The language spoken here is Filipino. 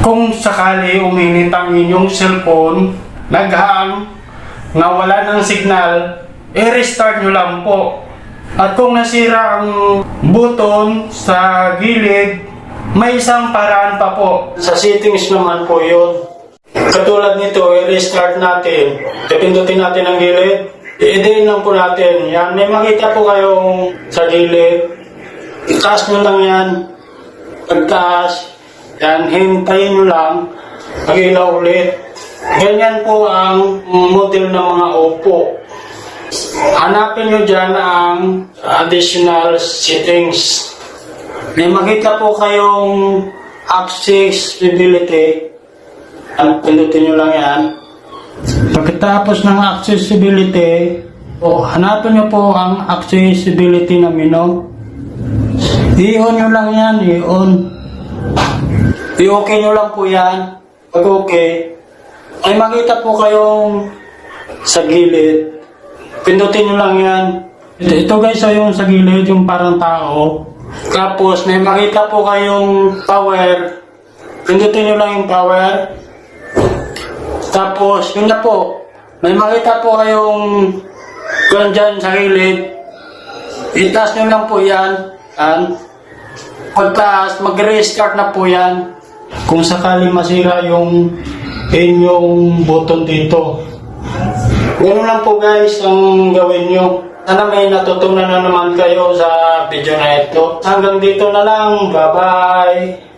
Kung sakali uminit ang inyong cellphone, naghang, na wala ng signal, i-restart nyo lang po. At kung nasira ang button sa gilid, may isang paraan pa po. Sa settings naman po yun. Katulad nito, i-restart natin. Pipindutin natin ang gilid. I-din lang po natin. Yan, may makita po kayong sa gilid. Itaas nyo lang yan. Pagtaas, yan, hintayin lang. Mag-ilaw ulit. Ganyan po ang model ng mga Oppo. Hanapin nyo dyan ang additional settings. May makita po kayong accessibility. Ang pindutin nyo lang yan. Pagkatapos ng accessibility, o hanapin nyo po ang accessibility na menu. I-on nyo lang yan, i-on. I-okay nyo lang po yan. Pag okay, ay makita po kayong sa gilid. Pindutin nyo lang yan. Ito, ito guys ay yung sa gilid, yung parang tao. Tapos may makita po kayong power. Pindutin nyo lang yung power. Tapos, yun na po. May makita po kayong kung dyan sa gilid. Itaas nyo lang po yan. Yan. Pagtaas, mag-restart na po yan. Kung sakali masira yung inyong button dito. Ganun lang po guys ang gawin nyo. Sana may natutunan na naman kayo sa video na ito. Hanggang dito na lang. Bye-bye.